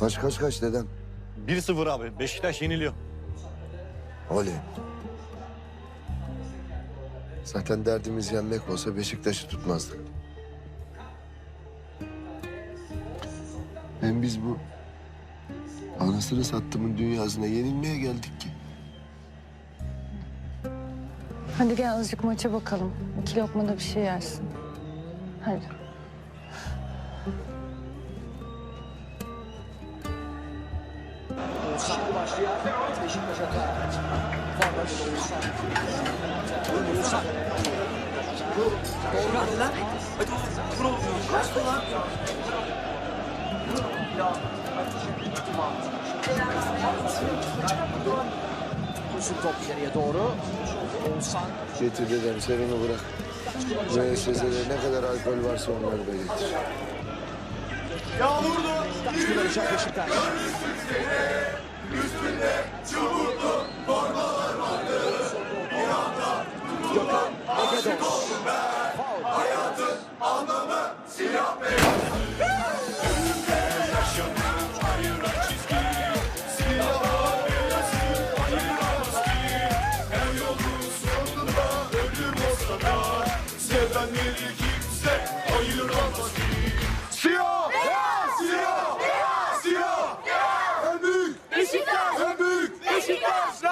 Kaç kaç kaç dedem? 1-0 abi. Beşiktaş yeniliyor. Oley. Zaten derdimiz yenmek olsa Beşiktaş'ı tutmazdık. Hem biz bu anasını sattımın dünyasına yenilmeye geldik ki. Hadi gel azıcık maça bakalım. İki lokma da bir şey yersin. Hadi. Oğuzhan başlayan Beşiktaş atağı. Forvet Oğuzhan. Oğuzhan. Doğru verdiler. Kaçtı lan. Uzun top ileriye doğru. Oğuzhan Getir dedem serimi bırak. Müessesede ne kadar alkol varsa onları da getir. kullanacak Beşiktaş. Gökhan Egedos. kimse ayıramaz ki. Siyah! Beyaz! Siyah! Beyaz! Siyah! Beyaz! En büyük! Beşiktaş! En büyük! Beşiktaş!